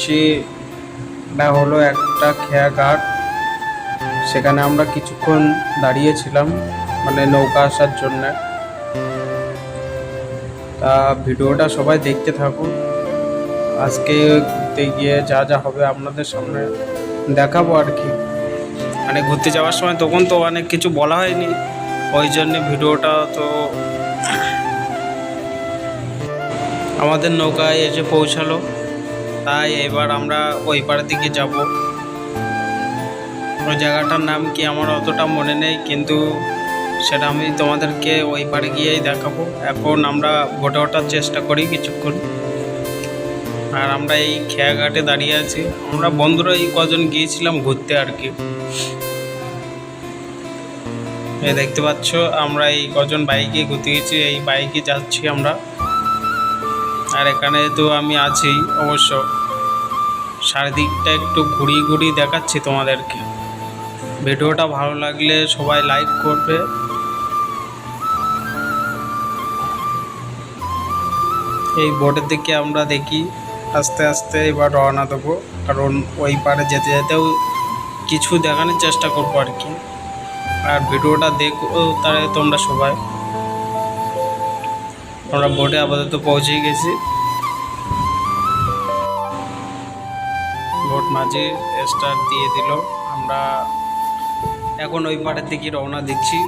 যাচ্ছি এটা হলো একটা খেয়া ঘাট সেখানে আমরা কিছুক্ষণ দাঁড়িয়েছিলাম মানে নৌকা আসার জন্য। তা ভিডিওটা সবাই দেখতে থাকুন। আজকে ঘুরতে গিয়ে যা যা হবে আপনাদের সামনে দেখাবো আর কি। মানে ঘুরতে যাওয়ার সময় তখন তো অনেক কিছু বলা হয়নি, ওই জন্য ভিডিওটা তো আমাদের নৌকায় এসে পৌঁছালো। তাই এবার আমরা ওই পাড়ের দিকে যাব। ওই জায়গাটার নাম কি আমার অতটা মনে নেই, কিন্তু সেটা আমি তোমাদেরকে ওই পাড়ে গিয়েই দেখাবো। এখন আমরা ভোটে ওঠার চেষ্টা করি কিছুক্ষণ। আর আমরা এই খেয়াঘাটে দাঁড়িয়ে আছি। আমরা বন্ধুরা এই কজন গিয়েছিলাম ঘুরতে আর কি। এই দেখতে পাচ্ছ, আমরা এই কজন বাইকে ঘুরতে গেছি এই বাইকে যাচ্ছি আমরা। আর এখানে তো আমি আছি অবশ্য। চারিদিকটা একটু ঘুরিয়ে ঘুরিয়ে দেখাচ্ছি তোমাদেরকে। ভিডিওটা ভালো লাগলে সবাই লাইক করবে। এই বোটের দিকে আমরা দেখি, আস্তে আস্তে এবার রওনা দেবো। কারণ ওই পারে যেতে যেতেও কিছু দেখানোর চেষ্টা করব আর কি। আর ভিডিওটা দেখো তাহলে তোমরা সবাই। আমরা বোটে আপাতত পৌঁছে গেছি। বোট মাঝে স্টার্ট দিয়ে দিল। আমরা এখন ওই পাড়ের দিকে রওনা দিচ্ছি।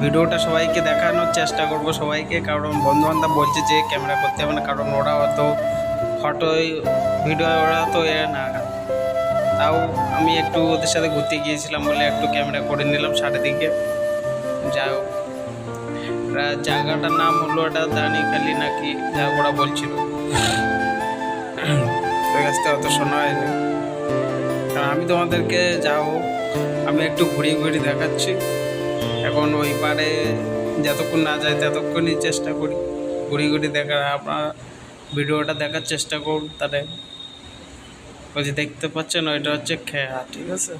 ভিডিওটা সবাইকে দেখানোর চেষ্টা করব সবাইকে, কারণ বন্ধু বান্ধব বলছে যে ক্যামেরা করতে হবে না, কারণ ওরা অত ফটো ভিডিও ওরা তো এ না তাও আমি একটু ওদের সাথে ঘুরতে গিয়েছিলাম বলে একটু ক্যামেরা করে নিলাম চারিদিকে। যাই হোক জায়গাটার নাম হলো এটা দানিখালি নাকি যা ওরা বলছিল। হয়নি কারণ আমি তোমাদেরকে যাও আমি একটু ঘুরিয়ে ঘুরিয়ে দেখাচ্ছি। এখন ওই পারে যতক্ষণ না যায় ততক্ষণই চেষ্টা করি ঘুরি ঘুরি দেখার। আপনার ভিডিওটা দেখার চেষ্টা করুন তাহলে। ওই যে দেখতে পাচ্ছেন, ওইটা হচ্ছে খেয়া, ঠিক আছে?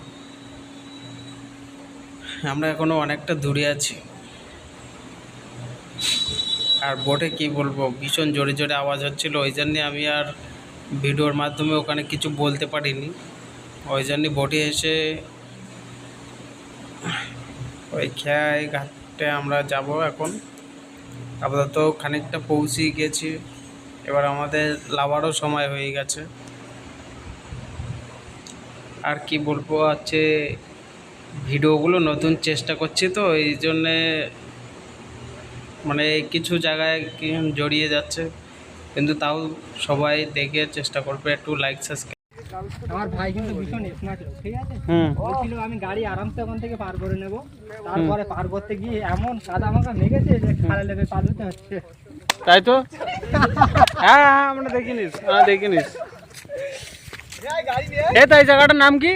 আমরা এখনও অনেকটা দূরে আছি। আর বোটে কি বলব, ভীষণ জোরে জোরে আওয়াজ হচ্ছিল। ওই জন্যে আমি আর ভিডিওর মাধ্যমে ওখানে কিছু বলতে পারিনি। ওই জন্যে বোটে এসে ওই খেয়ায় ঘাটে আমরা যাব এখন। আপাতত খানিকটা পৌঁছে গেছি। এবার আমাদের লাভারও সময় হয়ে গেছে। আর কি বলব আছে ভিডিওগুলো নতুন চেষ্টা করছি তো, এই জন্যে মানে কিছু জায়গায় জড়িয়ে যাচ্ছে। কিন্তু তাও সবাই দেখে চেষ্টা করবে একটু লাইক সাবস্ক্রাইব আমার ভাই কিন্তু ভীষণ স্মার্ট লোক ঠিক আছে? হুম। বলছিল আমি গাড়ি আরামসে ওখান থেকে পার করে নেব। তারপরে পার করতে গিয়ে এমন কাদা মাখা মেঘেছে যে খালে লেগে পা হতে হচ্ছে। তাই তো? হ্যাঁ হ্যাঁ আমরা দেখিনিস হ্যাঁ দেখিনিস। এই তো এই জায়গাটার নাম কি?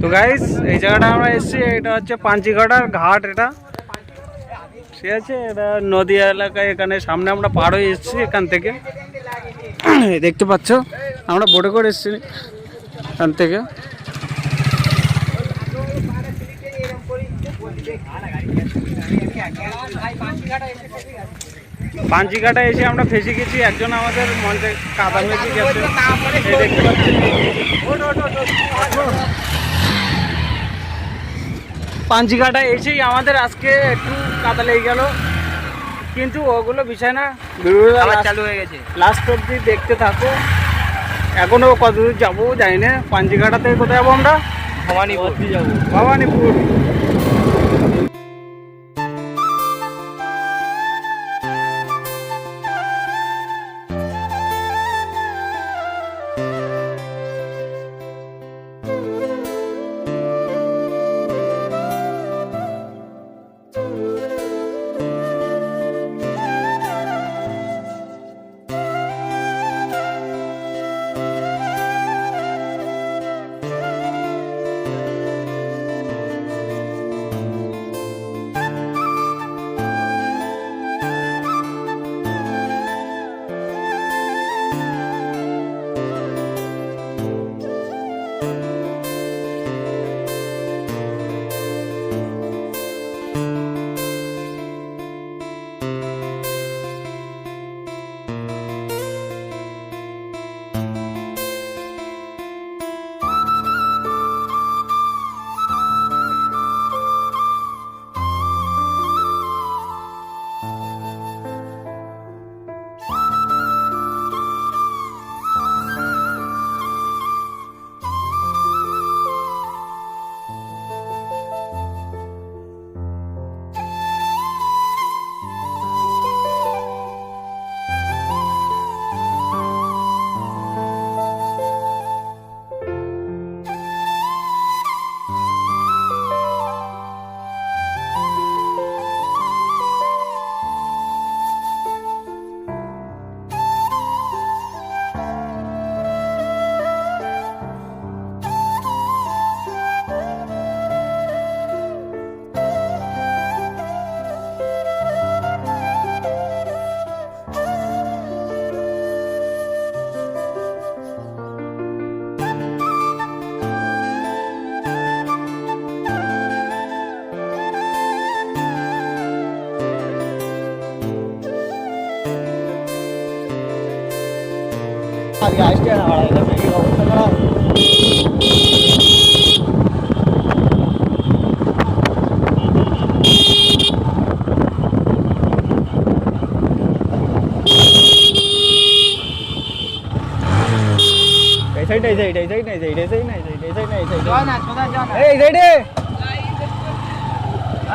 তো গাইস এই জায়গাটা আমরা এসেছি এটা হচ্ছে পাঞ্চিঘাটার ঘাট এটা। ঠিক আছে, এটা নদী এলাকায় এখানে সামনে আমরা পার হয়ে এসেছি এখান থেকে। দেখতে পাচ্ছ, আমরা বোটে করে এসেছি এখান থেকে। পাঞ্চিঘাটা এসে আমরা ফেসে গেছি, একজন আমাদের মঞ্চে কাদা মেঘে গেছে দেখতে এসেই আমাদের আজকে একটু কাদা লেগে গেল। কিন্তু ওগুলো বিষয় না। চালু হয়ে গেছে। লাস্ট অব্দি দেখতে থাকো। এখনও কতদূর যাব জানি না। পাঞ্জিঘাটাতে কোথায় যাব আমরা? ভবানীপুর। যাব ভবানীপুর। ಅದು ಅಷ್ಟೇ ಒಳಗೆ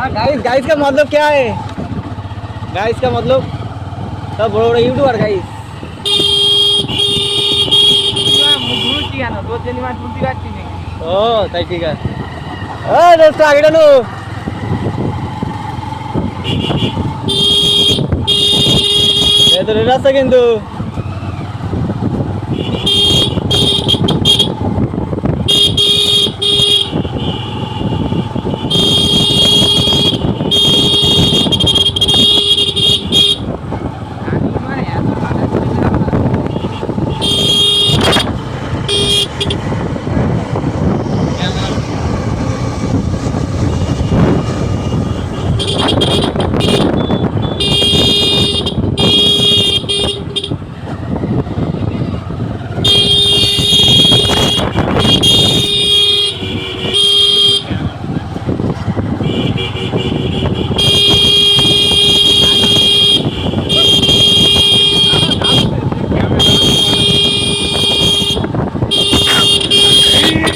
गाइस गाइस का मतलब क्या है? गाइस का मतलब सब बड़े बड़े यूट्यूबर गाइस কেন তোর জন্য ঘুরতে পারছি ও, তাই ঠিক আছে। ও দোস্ত, আগে টানো। এ রাস্তা কিন্তু।